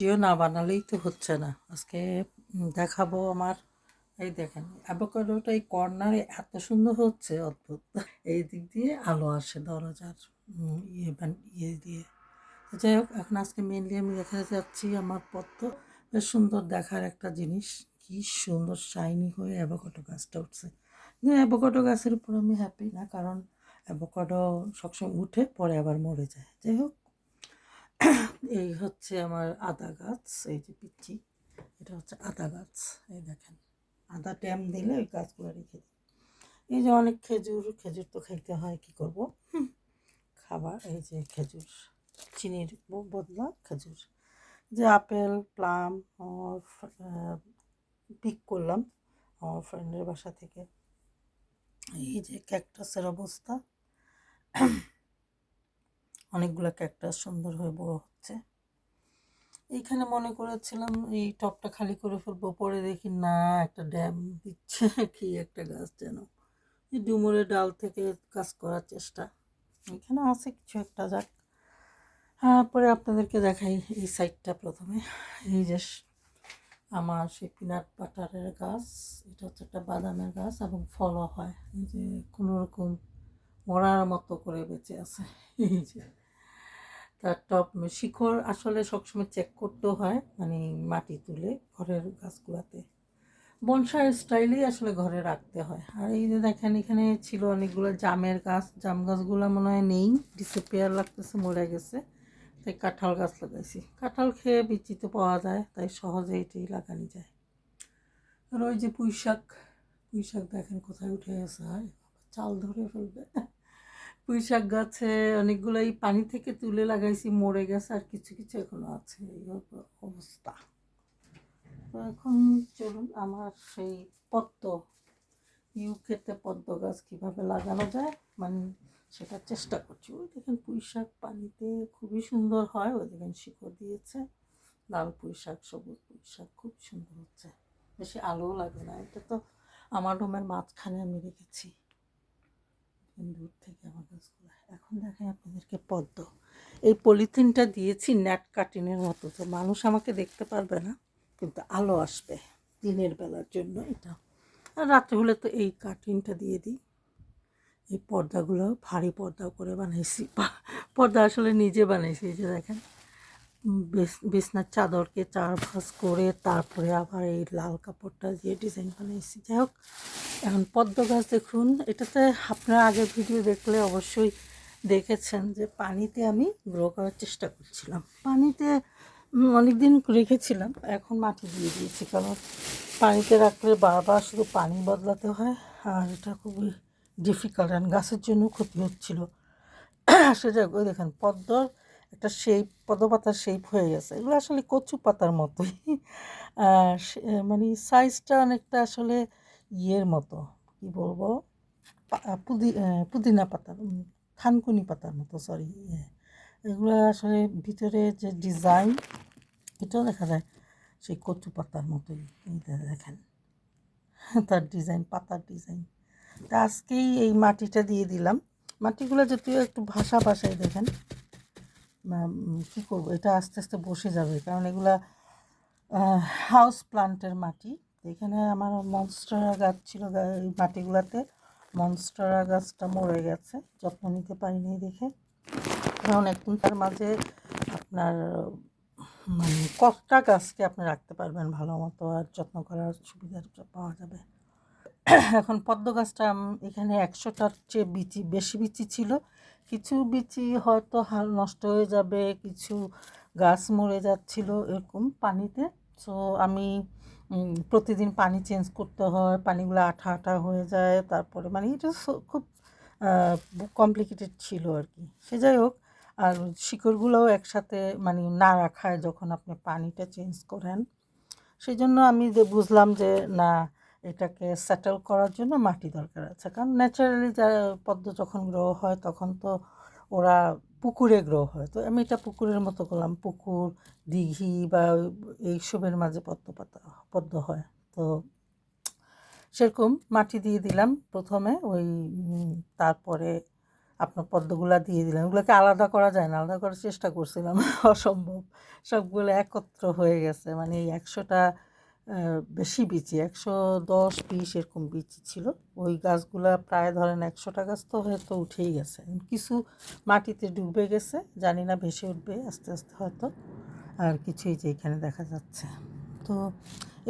Video না বানালেই তো হচ্ছে না। আজকে দেখাবো আমার, এই দেখেন, অ্যাভোকাডোটা এই কর্নারে এত সুন্দর হচ্ছে, অদ্ভুত। এই দিক দিয়ে আলো আসে দরজার ইয়ে ইয়ে দিয়ে। যাই হোক, এখন আজকে মেনলি আমি দেখা যাচ্ছি আমার পদ্ম। বেশ সুন্দর দেখার একটা জিনিস। কি সুন্দর শাইনি হয়ে অ্যাভোকাডো গাছটা উঠছে। কিন্তু অ্যাভোকাডো গাছের উপর আমি হ্যাপি না, কারণ অ্যাভোকাডো সবসময় উঠে পরে আবার মরে যায়। যাই হোক এই হচ্ছে আমার আদা গাছ, এই যে পিচ্ছি এটা হচ্ছে আদা গাছ, এই দেখেন। আদা ট্যাম দিলে ওই গাছগুলো রেখে দিই। এই যে অনেক খেজুর খেজুর তো খাইতে হয়, কি করব? খাবার, এই যে খেজুর, চিনির বদলা খেজুর। যে আপেল, প্লাম, আমার পিক করলাম আমার ফ্রেন্ডের বাসা থেকে। এই যে ক্যাকটাসের অবস্থা। অনেকগুলো ক্যাকটাস সুন্দর হয়ে বড় হচ্ছে। এইখানে মনে করেছিলাম এই টপটা খালি করে ফেলব, পরে দেখি না, একটা ড্যাম দিচ্ছে, কি একটা গাছ যেন। এই ডুমুরের ডাল থেকে কাজ করার চেষ্টা। এখানে আছে কিছু একটা যাক। হ্যাঁ পরে আপনাদেরকে দেখাই এই সাইডটা প্রথমে। এই যে আমার সেই পিনাট বাটারের গাছ, এটা হচ্ছে একটা বাদামের গাছ এবং ফলও হয়। এই যে কোনো রকম মরার মতো করে বেঁচে আছে। এই যে। তার টপ শিকড় আসলে সবসময় চেক করতে হয় মানে মাটি তুলে ঘরের গাছগুলাতে। বনসাই স্টাইলেই আসলে ঘরে রাখতে হয়। আর এই যে দেখেন, এখানে ছিল অনেকগুলো জামের গাছ। জাম গাছগুলো মনে হয় নেই ডিসেপিয়ার লাগতেছে, মরে গেছে। তাই কাঁঠাল গাছ লাগাইছি। কাঁঠাল খেয়ে বিচিতে পাওয়া যায়, তাই সহজে এটাই লাগানো যায়। আর ওই যে পুঁই শাক পুঁই শাক দেখেন কোথায় উঠে গেছে, হায় চাল ধরে ফেলবে। পুঁই শাক গাছে অনেকগুলোই পানি থেকে তুলে লাগাইছি, মরে গেছে আর কিছু কিছু এখনও আছে, এই অব- অবস্থা। তো এখন চলুন আমার সেই পদ্ম, ইউকেতে পদ্ম গাছ কীভাবে লাগানো যায় মানে সেটা চেষ্টা করছি। ওই দেখেন পুঁই শাক পানিতে খুবই সুন্দর হয়, ওই দেখেন শিকড় দিয়েছে, লাল পুঁই শাক সবুজ পুঁই শাক খুব সুন্দর হচ্ছে। বেশি আলোও লাগে না, এটা তো আমার রুমের মাঝখানে আমি রেখেছি। দূর থেকে আমার গাছগুলো। এখন দেখেন আপনাদেরকে পদ্ম। এই পলিথিনটা দিয়েছি ন্যাট কাটিনের মতো, তো মানুষ আমাকে দেখতে পারবে না, কিন্তু আলো আসবে দিনের বেলার জন্য এটা। আর রাত্রে হলে তো এই কাটিনটা দিয়ে দিই। এই পর্দাগুলো, ভারী পর্দা করে বানাইছি। পর্দা আসলে নিজে বানাইছি, এই যে দেখেন। বিছনার চাদরকে চার ভাঁজ করে তারপরে আবার এই লাল কাপড়টা দিয়ে ডিজাইন বানাইছি। যাই হোক, এখন পদ্ম গাছ দেখুন। এটাতে আপনারা আগে ভিডিও দেখলে অবশ্যই দেখেছেন যে পানিতে আমি গ্রো করার চেষ্টা করছিলাম। পানিতে অনেক দিন রেখেছিলাম, এখন মাটি দিয়ে দিয়েছি। কারণ পানিতে রাখলে বারবার শুধু পানি বদলাতে হয়, আর এটা খুবই ডিফিকাল্ট আর গাছের জন্য ক্ষতি হচ্ছিল। সে যাক ওই দেখেন, পদ্মর একটা শেপ পদ্ম পাতার শেপ হয়ে গেছে। এগুলো আসলে কচু পাতার মতোই। মানে সাইজটা অনেকটা আসলে ইয়ের মতো, কি বলব? পুদি পুদিনা পাতার থানকুনি পাতার মতো সরি এগুলো আসলে ভিতরে যে ডিজাইন এটাও দেখা যায় সেই কচু পাতার মতোই। দেখেন, তার ডিজাইন পাতার ডিজাইন তা আজকেই এই মাটিটা দিয়ে দিলাম। মাটিগুলো যদিও একটু ভাষা ভাষায় দেখেন কী করব? এটা আস্তে আস্তে বসে যাবে। কারণ এগুলা হাউস প্লান্টের মাটি। এখানে আমার মনস্টারা গাছ ছিল এই মাটিগুলাতে মনস্টারা গাছটা মরে গেছে। যত্ন নিতে পারিনি দেখে। কারণ এখন তার মাঝে আপনার মানে কতটা গাছকে আপনি রাখতে পারবেন ভালো মতো, আর যত্ন করার সুবিধা পাওয়া যাবে। এখন পদ্ম গাছটা এখানে একশোটার চেয়ে বিচি, বেশি বিচি ছিল। কিছু বিচি হয়তো হাল নষ্ট হয়ে যাবে, কিছু গাছ মরে যাচ্ছিল এরকম পানিতে। সো আমি প্রতিদিন পানি চেঞ্জ করতে হয়, পানিগুলো আঠা আঠা হয়ে যায়, তারপরে মানে এটা খুব কমপ্লিকেটেড ছিল আর কি সে যাই হোক, আর শিকড়গুলোও একসাথে মানে না রাখায় যখন আপনি পানিটা চেঞ্জ করেন। সেই জন্য আমি যে বুঝলাম যে না এটাকে সেটেল করার জন্য মাটি দরকার আছে। কারণ ন্যাচারালি যা পদ্ম যখন গ্রো হয়, তখন তো ওরা পুকুরে গ্রো হয়। তো আমি এটা পুকুরের মতো করলাম। পুকুর, দিঘি বা এইসবের মাঝে পদ্ম পাতা, পদ্ম হয়। তো সেরকম মাটি দিয়ে দিলাম প্রথমে। ওই তারপরে আপনার পদ্মগুলা দিয়ে দিলাম। ওগুলোকে আলাদা করা যায় না। আলাদা করার চেষ্টা করছিলাম। অসম্ভব। সবগুলো একত্র হয়ে গেছে। মানে এই একশোটা বেশি বিচি, একশো দশ বিশ এরকম বিচি ছিল। ওই গাছগুলা প্রায় ধরেন একশোটা গাছ তো হয়তো উঠেই গেছে। কিছু মাটিতে ডুবে গেছে, জানি না ভেসে উঠবে আস্তে আস্তে হয়তো। আর কিছুই যে এখানে দেখা যাচ্ছে। তো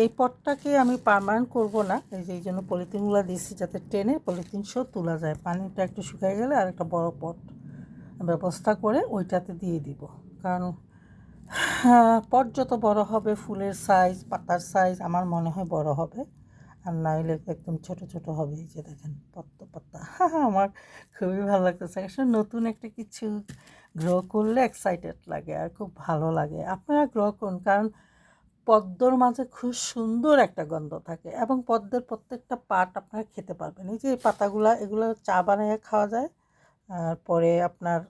এই পটটাকে আমি পার্মানেন্ট করব না, এই যে এই জন্য পলিথিনগুলো দিয়েছি যাতে টেনে পলিথিন সহ তোলা যায়। পানিটা একটু শুকিয়ে গেলে আর একটা বড় পট ব্যবস্থা করে ওইটাতে দিয়ে দিব। কারণ পট যত বড় হবে, ফুলের সাইজ পাতার সাইজ আমার মনে হয় বড় হবে। আর নাইলে একদম ছোট ছোট হবে এই যে দেখেন, পদ্ম পাতা। আমার খুবই ভালো লাগতেছে। আসলে নতুন একটা কিছু গ্রো করলে এক্সাইটেড লাগে আর খুব ভালো লাগে। আপনারা গ্রো করুন, কারণ পদ্মর মাঝে খুব সুন্দর একটা গন্ধ থাকে এবং পদ্মের প্রত্যেকটা পাট আপনারা খেতে পারবেন। এই যে পাতাগুলা, এগুলো চা বানিয়ে খাওয়া যায়, আর পরে আপনার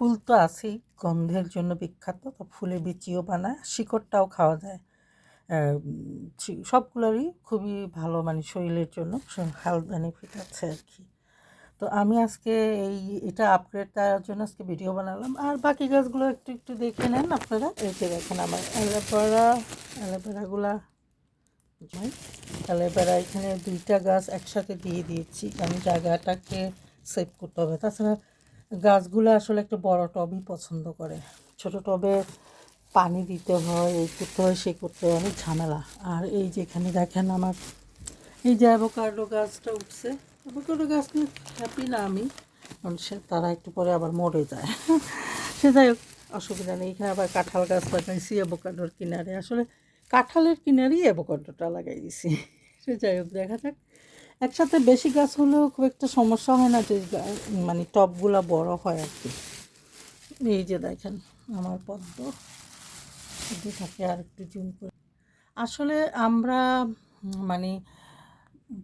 ফুল তো আছেই, গন্ধের জন্য বিখ্যাত, তো ফুলের বিচিও বানায়, শিকড়টাও খাওয়া যায়। সবগুলোরই খুবই ভালো মানে শরীরের জন্য হেলথ বেনিফিট আছে আর কি। তো আমি আজকে এই, এটা আপগ্রেড দেওয়ার জন্য আজকে ভিডিও বানালাম। আর বাকি গাছগুলো একটু একটু দেখে নেন আপনারা। এই যে দেখেন আমার অ্যালোভেরা, অ্যালোভেরাগুলা অ্যালোভেরা, এখানে দুইটা গাছ একসাথে দিয়ে দিয়েছি। আমি জায়গাটাকে সেভ করতে হবে। তাছাড়া গাছগুলো আসলে একটু বড় টবই পছন্দ করে। ছোট টবে পানি দিতে হয়, এই করতে হয় সে করতে হয়, অনেক ঝামেলা। আর এই যেখানে দেখেন আমার, এই যে অ্যাভোকাডো গাছটা উঠছে। অ্যাভোকাডো গাছ নিয়ে হ্যাপি না আমি, কারণ সে, তারা একটু পরে আবার মরে যায়। সে যাই হোক, অসুবিধা নেই। এখানে আবার কাঁঠাল গাছ লাগাইছি অ্যাভোকাডোর কিনারে। আসলে কাঁঠালের কিনারেই অ্যাভোকাডোটা লাগাই দিছি। সে যাই হোক, দেখা যাক। একসাথে বেশি গাছ হলেও খুব একটা সমস্যা হয় না যে মানে টবগুলা বড় হয় আর কি। এই যে দেখেন, আমার পদ্ম। থাকে আর একটু জুম করে। আসলে আমরা মানে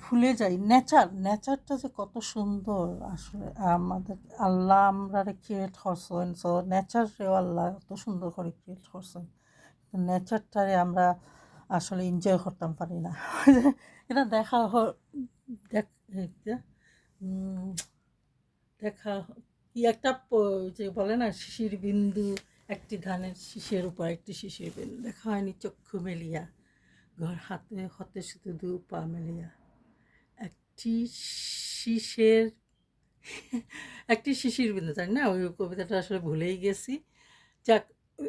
ভুলে যাই। নেচার নেচারটা যে কত সুন্দর আসলে আমাদের। আল্লাহ আমরা ক্রিয়েট করছেন। সো নেচারেও আল্লাহ এত সুন্দর করে ক্রিয়েট করছেন। নেচারটারে আমরা আসলে এনজয় করতাম পারি না। এটা দেখা দেখ দেখা কি একটা যে বলে না, শিশির বিন্দু একটি ধানের শীষের উপর একটি শিশির বিন্দু। দেখা হয়নি চক্ষু মেলিয়া, ঘর হাতে, হতে শুধু দু পা মেলিয়া। একটি শিশের, একটি শিশির বিন্দু, তাই না? ওই কবিতাটা আসলে ভুলেই গেছি। যাক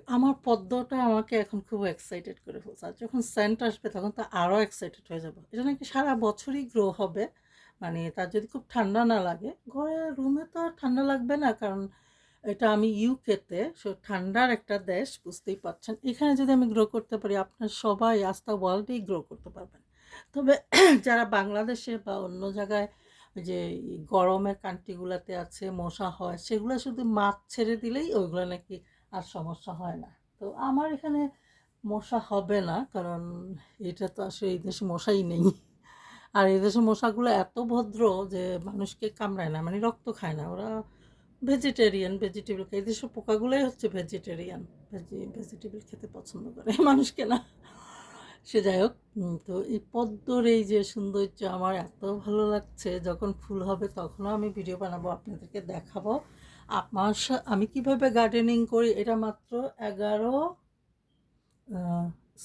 আমার পদ্মটা আমাকে এখন খুব এক্সাইটেড করে ফেলছে। আর যখন সেন্ট আসবে তখন তো আরও এক্সাইটেড হয়ে যাব। এটা নাকি সারা বছরই গ্রো হবে? মানে তার যদি খুব ঠান্ডা না লাগে, ঘরে রুমে তো আর ঠান্ডা লাগবে না, কারণ এটা আমি ইউকেতে সো ঠান্ডার একটা দেশ, বুঝতেই পারছেন। এখানে যদি আমি গ্রো করতে পারি, আপনার সবাই আস্তা ওয়ার্ল্ডেই গ্রো করতে পারবেন। তবে যারা বাংলাদেশে বা অন্য জায়গায় যে গরমের কান্ট্রিগুলোতে আছে, মশা হয়, সেগুলো শুধু মাছ ছেড়ে দিলেই ওইগুলো নাকি আর সমস্যা হয় না। তো আমার এখানে মশা হবে না, কারণ এটা তো আসলে এই দেশে মশাই নেই। আর এই দেশে মশাগুলো এত ভদ্র যে মানুষকে কামড়ায় না মানে রক্ত খায় না। ওরা ভেজিটেরিয়ান ভেজিটেবল এই দেশের পোকাগুলোই হচ্ছে ভেজিটেরিয়ান ভেজি ভেজিটেবল খেতে পছন্দ করে। মানুষকে না। সে যাই হোক তো এই পদ্মর এই যে সৌন্দর্য আমার এত ভালো লাগছে। যখন ফুল হবে তখনও আমি ভিডিও বানাবো, আপনাদেরকে দেখাবো। আমার আমি কীভাবে গার্ডেনিং করি? এটা মাত্র এগারো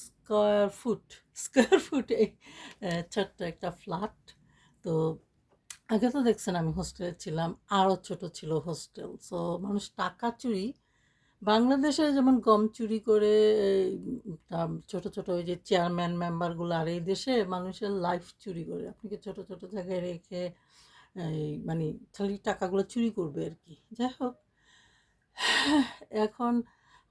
স্কোয়ার ফুট স্কোয়ার ফুটে ছোট্ট একটা ফ্ল্যাট তো আগে তো দেখছেন আমি হোস্টেলে ছিলাম আরও ছোট ছিল হোস্টেল সো মানুষ টাকা চুরি, বাংলাদেশে যেমন গম চুরি করে ছোট ছোট ওই যে চেয়ারম্যান মেম্বারগুলো আর এই দেশে মানুষের লাইফ চুরি করে। আপনাকে ছোট ছোট জায়গায় রেখে মানে খালি টাকাগুলো চুরি করবে আর কি যাই হোক, এখন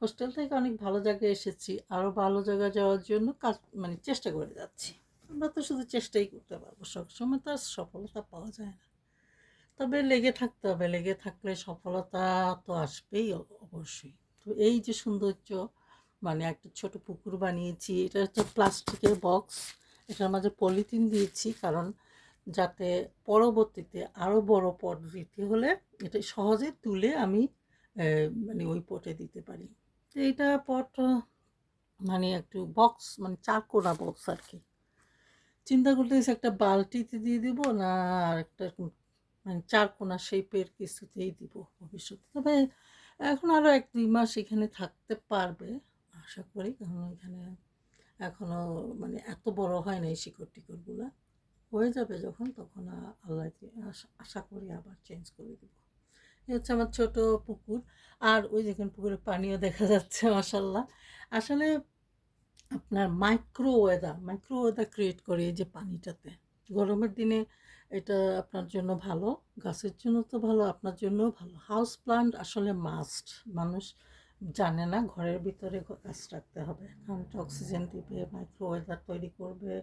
হোস্টেল থেকে অনেক ভালো জায়গায় এসেছি আরও ভালো জায়গায় যাওয়ার জন্য কাজ মানে চেষ্টা করে যাচ্ছি। আমরা তো শুধু চেষ্টাই করতে পারব, সবসময় তো আর সফলতা পাওয়া যায় না। তবে লেগে থাকতে হবে, লেগে থাকলে সফলতা তো আসবেই অবশ্যই। তো এই যে সৌন্দর্য মানে একটা ছোট পুকুর বানিয়েছি, এটা হচ্ছে প্লাস্টিকের বক্স এটার মাঝে পলিথিন দিয়েছি, কারণ যাতে পরবর্তীতে আরও বড় পট দিতে হলে এটা সহজে তুলে আমি মানে ওই পটে দিতে পারি। তো এইটা পট মানে একটু বক্স মানে চার কোনা বক্স আর কি চিন্তা করতেছি একটা বালতিতে দিয়ে দিব না আর একটা মানে চারকোনা শেপের কিছুতেই দিব ভবিষ্যতে। তবে এখন আরও এক দুই মাস এখানে থাকতে পারবে, আশা করি। কারণ এখানে এখনও মানে এত বড় হয় না এই শিকড় টিকড়গুলো হয়ে যাবে যখন, তখন আল্লাহ আশা- করি আবার চেঞ্জ করে দেবো। এই হচ্ছে আমার ছোট পুকুর। আর ওই যেখানে পুকুরে পানিও দেখা যাচ্ছে মাসাল্লাহ আসলে আপনার micro weather micro weather create করে এই যে পানিটাতে। গরমের দিনে এটা আপনার জন্য ভালো, গাছের জন্য তো ভালো, আপনার জন্যও ভালো। হাউস প্লান্ট আসলে মাস্ট মানুষ জানে না ঘরের ভিতরে গাছ রাখতে হবে। কারণ অক্সিজেন দিবে মাইক্রো ওয়েদার তৈরি করবে।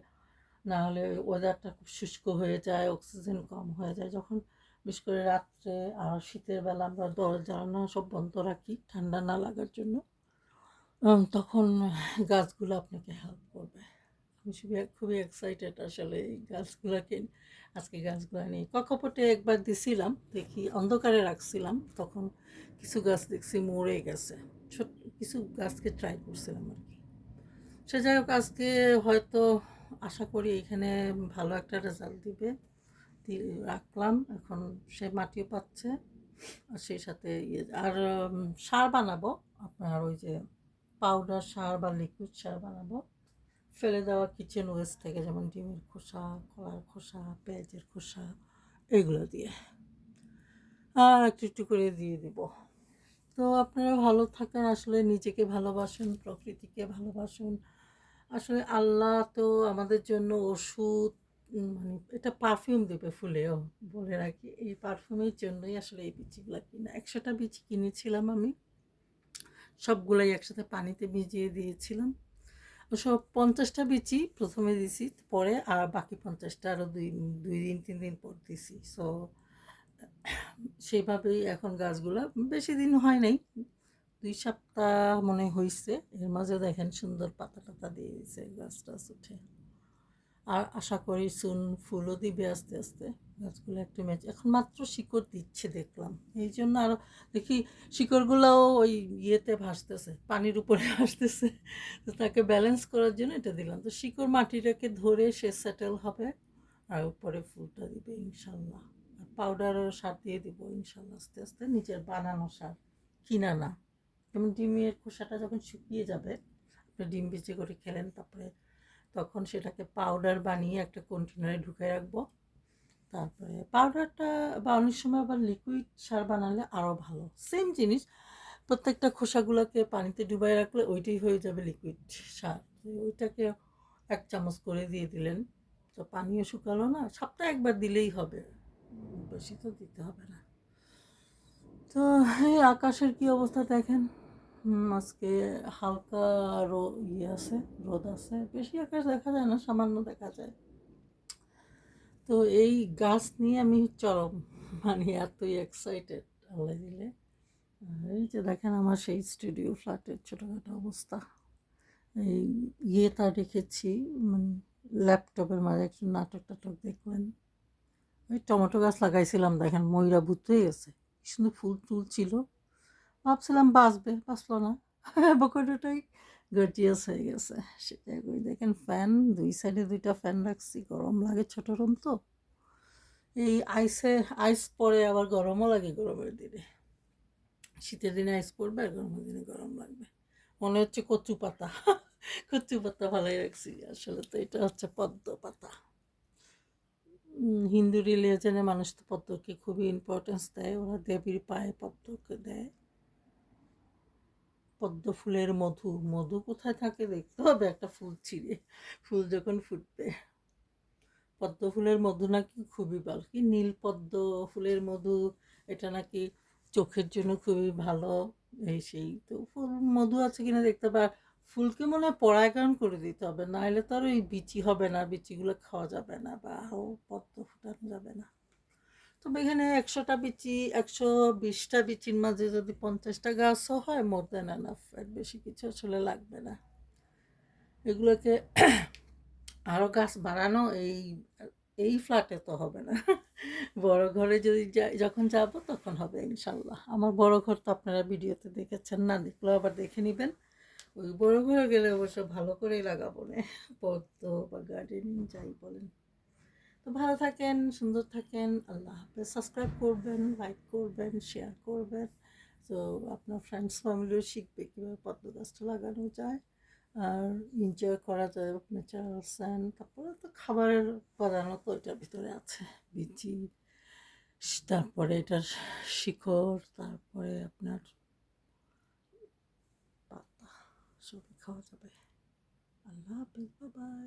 না হলে ওয়েদারটা খুব শুষ্ক হয়ে যায় অক্সিজেন কম হয়ে যায়। যখন বিশেষ করে রাত্রে আর শীতের বেলা আমরা দরজা জানালা সব বন্ধ রাখি ঠান্ডা না লাগার জন্য তখন গাছগুলো আপনাকে হেল্প করবে। আমি খুবই খুবই এক্সাইটেড আসলে এই গাছগুলোকে, আজকে গাছগুলো নিয়ে। কক্ষপটে একবার দিছিলাম, দেখি অন্ধকারে রাখছিলাম, তখন কিছু গাছ দেখছি মরে গেছে। ছোট, কিছু গাছকে ট্রাই করছিলাম আর কি। সে যাই হোক, আজকে হয়তো আশা করি এখানে ভালো একটা রেজাল্ট দিবে। রাখলাম, এখন সে মাটিও পাচ্ছে, আর সেই সাথে ইয়ে আর সার বানাবো, আপনার ওই যে পাউডার সার বা লিকুইড সার বানাবো। ফেলে দেওয়া কিচেন ওয়েস্ট থেকে, যেমন ডিমের খোসা, কলার খোসা, পেঁয়াজের খোসা, এগুলো দিয়ে। আর একটু একটু করে দিয়ে দিব। তো আপনারা ভালো থাকেন, আসলে নিজেকে ভালোবাসুন, প্রকৃতিকে ভালোবাসুন। আসলে আল্লাহ তো আমাদের জন্য ওষুধ মানে এটা পারফিউম দেবে ফুলেও, বলে রাখি। এই পারফিউমের জন্যই আসলে এই বিচিগুলো কিনা। একশোটা বিচি কিনেছিলাম আমি। সবগুলাই একসাথে পানিতে ভিজিয়ে দিয়েছিলাম। সব পঞ্চাশটা বিচি প্রথমে দিছি, পরে আর বাকি পঞ্চাশটা আরও দুই দুই দিন, তিন দিন পর দিছি। সো সেইভাবেই এখন গাছগুলো বেশি দিন হয় নাই। দুই সপ্তাহ মনে হয়েছে এর মাঝে দেখেন সুন্দর পাতা টাতা দিয়ে দিয়েছে গাছ টাছ উঠে। আর আশা করি সুন ফুলও দিবে আস্তে আস্তে, গাছগুলো একটু ম্যাচ এখন মাত্র শিকড় দিচ্ছে দেখলাম। এই জন্য আরও দেখি শিকড়গুলোও ওই ইয়েতে ভাসতেছে, পানির উপরে ভাসতেছে। তো তাকে ব্যালেন্স করার জন্য এটা দিলাম। তো শিকড় মাটিটাকে ধরে সে সেটেল হবে, আর উপরে ফুলটা দিবে ইনশাল্লাহ। আর পাউডারও সার দিয়ে দিব ইনশাল্লাহ আস্তে আস্তে, নিজের বানানো সার, কিনা না। যেমন ডিমের খোসাটা যখন শুকিয়ে যাবে, আপনি ডিম বেচে করে খেলেন, তারপরে তখন সেটাকে পাউডার বানিয়ে একটা কন্টেনারে ঢুকে রাখব। তারপরে পাউডারটা বা অনেক সময় আবার লিকুইড সার বানালে আরও ভালো। সেম জিনিস, প্রত্যেকটা খোসাগুলোকে পানিতে ডুবাই রাখলে ওইটাই হয়ে যাবে লিকুইড সার। ওইটাকে এক চামচ করে দিয়ে দিলেন। তো পানিও শুকালো না, সপ্তাহে একবার দিলেই হবে। বেশি তো দিতে হবে না। তো এই আকাশের কি অবস্থা দেখেন? আজকে হালকা রো ইয়ে আছে, রোদ আছে। বেশি আকাশ দেখা যায় না, সামান্য দেখা যায়। তো এই গাছ নিয়ে আমি চরম মানে এতই এক্সাইটেড আল্লাহ দিলে। এই যে দেখেন আমার সেই স্টুডিও ফ্ল্যাটের ছোটোখাটো অবস্থা। এই ইয়েটা রেখেছি মানে ল্যাপটপের মাঝে একটু নাটক টাটক দেখলেন। ওই টমেটো গাছ লাগাইছিলাম, দেখেন ময়রা ভূত হয়ে গেছে। কি সুন্দর ফুল টুল ছিল। ভাবছিলাম বাঁচবে, বাঁচলো না। অ্যাভোকাডোটাই গর্জিয়াস হয়ে গেছে। সেটাই ওই দেখেন ফ্যান দুই সাইডে দুইটা ফ্যান রাখছি, গরম লাগে ছোট রুম তো। এই আইসে আইস পরে আবার গরমও লাগে গরমের দিনে। শীতের দিনে আইস পড়বে আর গরমের দিনে গরম লাগবে। মনে হচ্ছে কচু পাতা। কচু পাতা ভালোই রাখছি। আসলে তো এটা হচ্ছে পদ্ম পাতা। হিন্দু রিলিজনে মানুষ তো পদ্মকে খুবই ইম্পর্টেন্স দেয়। ওরা দেবীর পায়ে পদ্মকে দেয়। পদ্ম ফুলের মধু মধু কোথায় থাকে দেখতে হবে, একটা ফুল ছিঁড়ে, ফুল যখন ফুটবে। পদ্ম ফুলের মধু নাকি খুবই ভালো। কি নীল পদ্ম ফুলের মধু, এটা নাকি চোখের জন্য খুবই ভালো। এই সেই তো ফুল, মধু আছে কিনা দেখতে হবে। ফুলকে মনে হয় পরাগায়ন করে দিতে হবে নাহলে তো আর ওই বিচি হবে না, বিচিগুলো খাওয়া যাবে না। বা পদ্ম ফুটানো যাবে। তবে এখানে একশোটা বিচি, একশো বিশটা বিচির মাঝে যদি পঞ্চাশটা গাছও হয় মোর দেন এনাফ এর বেশি কিছু আসলে লাগবে না। এগুলোকে আরও গাছ বাড়ানো, এই এই ফ্ল্যাটে তো হবে না। বড় ঘরে যদি যাই, যখন যাব তখন হবে, ইনশাল্লাহ। আমার বড় ঘর তো আপনারা ভিডিওতে দেখেছেন না, দেখলেও আবার দেখে নেবেন। ওই বড় ঘরে গেলে অবশ্য ভালো করেই লাগাবো না। পদ্ম বা গার্ডেনিং যাই বলেন। তো ভালো থাকেন, সুন্দর থাকেন, আল্লাহ হাফেজ। সাবস্ক্রাইব করবেন, লাইক করবেন শেয়ার করবেন। তো আপনার ফ্রেন্ডস ফ্যামিলিও শিখবে কীভাবে পদ্ম গাছটা লাগানো যায়। আর এনজয় করা যায় ন্যাচারাল স্যান্ড তারপরে তো খাবারের উপাদানও তো এটার ভিতরে আছে, বিচি, তারপরে এটার শিকড়, তারপরে আপনার পাতা, সবই খাওয়া যাবে। আল্লাহ হাফিজ বাই